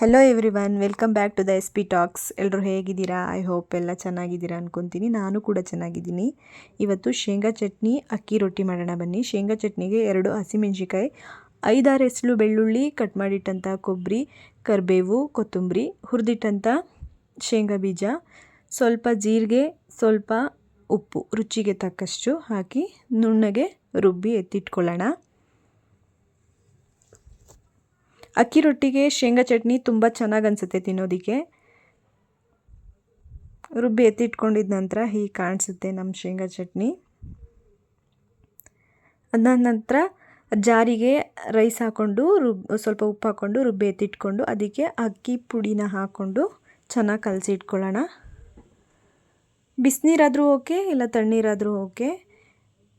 Hello everyone welcome back to the S P talks ಎಲ್ಲರೂ ಹೇಗಿದ್ದೀರಾ? I hope ಎಲ್ಲ ಚೆನ್ನಾಗಿದ್ದೀರಾ ಅಂದ್ಕೊತೀನಿ ನಾನು ಕೂಡ ಚೆನ್ನಾಗಿದ್ದೀನಿ. ಇವತ್ತು ಶೇಂಗಾ ಚಟ್ನಿ, ಅಕ್ಕಿ ರೊಟ್ಟಿ ಮಾಡೋಣ ಬನ್ನಿ. ಶೇಂಗಾ ಚಟ್ನಿಗೆ ಎರಡು ಹಸಿಮೆಣ್ಸಿಕಾಯಿ ಐದಾರು ಎಸಳು ಬೆಳ್ಳುಳ್ಳಿ ಕಟ್ ಮಾಡಿಟ್ಟಂಥ ಕೊಬ್ಬರಿ, ಕರಿಬೇವು, ಕೊತ್ತಂಬರಿ ಹುರಿದಿಟ್ಟಂಥ ಶೇಂಗಾ ಬೀಜ, ಸ್ವಲ್ಪ ಜೀರಿಗೆ, ಸ್ವಲ್ಪ ಉಪ್ಪು, ರುಚಿಗೆ ತಕ್ಕಷ್ಟು ಹಾಕಿ ನುಣ್ಣಗೆ ರುಬ್ಬಿ ಎತ್ತಿಟ್ಕೊಳ್ಳೋಣ. ಅಕ್ಕಿ ರೊಟ್ಟಿಗೆ ಶೇಂಗಾ ಚಟ್ನಿ ತುಂಬ ಚೆನ್ನಾಗಿ ಅನಿಸುತ್ತೆ ತಿನ್ನೋದಕ್ಕೆ. ರುಬ್ಬಿ ಎತ್ತಿಟ್ಕೊಂಡಿದ ನಂತರ ಹೀಗೆ ಕಾಣಿಸುತ್ತೆ ನಮ್ಮ ಶೇಂಗಾ ಚಟ್ನಿ. ಅದಾದ ನಂತರ ಜಾರಿಗೆ ರೈಸ್ ಹಾಕ್ಕೊಂಡು ರುಬ್, ಸ್ವಲ್ಪ ಉಪ್ಪು ಹಾಕ್ಕೊಂಡು ರುಬ್ಬಿ ಎತ್ತಿಟ್ಕೊಂಡು ಅದಕ್ಕೆ ಅಕ್ಕಿ ಪುಡಿನ ಹಾಕ್ಕೊಂಡು ಚೆನ್ನಾಗಿ ಕಲಸಿ ಇಟ್ಕೊಳ್ಳೋಣ. ಬಿಸಿನೀರಾದರೂ ಓಕೆ, ಇಲ್ಲ ತಣ್ಣೀರಾದರೂ ಓಕೆ.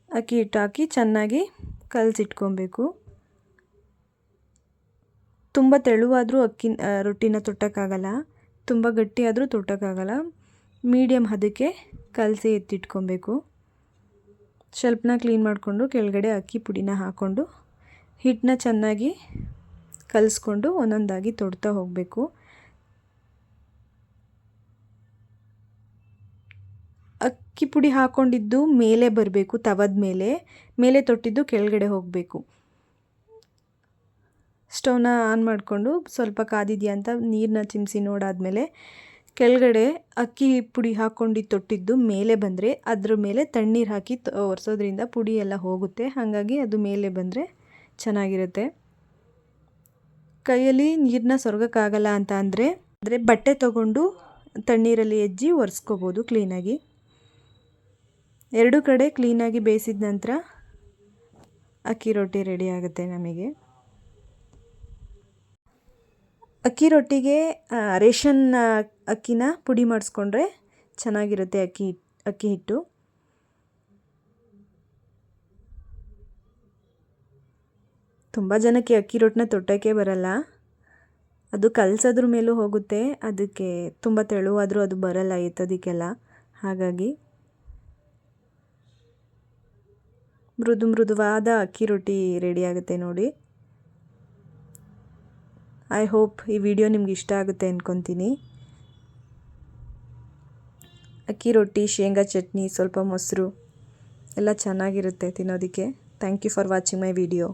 ಅಕ್ಕಿ ಹಿಟ್ಟು ಹಾಕಿ ಚೆನ್ನಾಗಿ ಕಲಸಿಟ್ಕೊಬೇಕು. ತುಂಬ ತೆಳುವಾದರೂ ಅಕ್ಕಿ ರೊಟ್ಟಿನ ತೊಟ್ಟೋಕ್ಕಾಗಲ್ಲ. ತುಂಬ ಗಟ್ಟಿಯಾದರೂ ತೊಟ್ಟೋಕ್ಕಾಗಲ್ಲ. ಮೀಡಿಯಮ್ ಹದಕ್ಕೆ ಕಲಸಿ ಎತ್ತಿಟ್ಕೊಬೇಕು. ಸ್ವಲ್ಪನ ಕ್ಲೀನ್ ಮಾಡಿಕೊಂಡು ಕೆಳಗಡೆ ಅಕ್ಕಿ ಪುಡಿನ ಹಾಕ್ಕೊಂಡು ಹಿಟ್ಟನ್ನ ಚೆನ್ನಾಗಿ ಕಲಸ್ಕೊಂಡು ಒಂದೊಂದಾಗಿ ತೊಡ್ತಾ ಹೋಗಬೇಕು. ಅಕ್ಕಿ ಪುಡಿ ಹಾಕ್ಕೊಂಡಿದ್ದು ಮೇಲೆ ಬರಬೇಕು, ತವದ ಮೇಲೆ. ಮೇಲೆ ತೊಟ್ಟಿದ್ದು ಕೆಳಗಡೆ ಹೋಗಬೇಕು. ಸ್ಟವ್ನ ಆನ್ ಮಾಡಿಕೊಂಡು ಸ್ವಲ್ಪ ಕಾದಿದೆಯಾ ಅಂತ ನೀರನ್ನ ಚಿಮ್ಸಿ ನೋಡಾದಮೇಲೆ ಕೆಳಗಡೆ ಅಕ್ಕಿ ಪುಡಿ ಹಾಕ್ಕೊಂಡು ತೊಟ್ಟಿದ್ದು ಮೇಲೆ ಬಂದರೆ ಅದ್ರ ಮೇಲೆ ತಣ್ಣೀರು ಹಾಕಿ ಒರೆಸೋದ್ರಿಂದ ಪುಡಿ ಎಲ್ಲ ಹೋಗುತ್ತೆ. ಹಾಗಾಗಿ ಅದು ಮೇಲೆ ಬಂದರೆ ಚೆನ್ನಾಗಿರುತ್ತೆ. ಕೈಯಲ್ಲಿ ನೀರನ್ನ ಸೊರಗಕ್ಕಾಗಲ್ಲ ಅಂತ ಅಂದರೆ ಅಂದರೆ ಬಟ್ಟೆ ತಗೊಂಡು ತಣ್ಣೀರಲ್ಲಿ ಎಜ್ಜಿ ಒರೆಸ್ಕೋಬೋದು ಕ್ಲೀನಾಗಿ. ಎರಡು ಕಡೆ ಕ್ಲೀನಾಗಿ ಬೇಯಿಸಿದ ನಂತರ ಅಕ್ಕಿ ರೊಟ್ಟಿ ರೆಡಿ ಆಗುತ್ತೆ ನಮಗೆ. ಅಕ್ಕಿ ರೊಟ್ಟಿಗೆ ರೇಷನ್ ಅಕ್ಕಿನ ಪುಡಿ ಮಾಡಿಸ್ಕೊಂಡ್ರೆ ಚೆನ್ನಾಗಿರುತ್ತೆ ಅಕ್ಕಿ ಅಕ್ಕಿ ಹಿಟ್ಟು. ತುಂಬ ಜನಕ್ಕೆ ಅಕ್ಕಿ ರೊಟ್ಟಿನ ತೊಟ್ಟೋಕ್ಕೆ ಬರಲ್ಲ. ಅದು ಕಲಸೋದ್ರ ಮೇಲೂ ಹೋಗುತ್ತೆ, ಅದಕ್ಕೆ ತುಂಬ ತೆಳುವಾದರೂ ಅದು ಬರಲ್ಲ ಎತ್ತೋದಕ್ಕೆಲ್ಲ. ಹಾಗಾಗಿ ಮೃದು ಮೃದುವಾದ ಅಕ್ಕಿ ರೊಟ್ಟಿ ರೆಡಿ ಆಗುತ್ತೆ ನೋಡಿ. ಐ ಹೋಪ್ ಈ ವಿಡಿಯೋ ನಿಮ್ಗೆ ಇಷ್ಟ ಆಗುತ್ತೆ ಅಂದ್ಕೊತೀನಿ ಅಕ್ಕಿ ರೊಟ್ಟಿ, ಶೇಂಗಾ ಚಟ್ನಿ, ಸ್ವಲ್ಪ ಮೊಸರು, ಎಲ್ಲ ಚೆನ್ನಾಗಿರುತ್ತೆ ತಿನ್ನೋದಕ್ಕೆ. Thank you for watching my video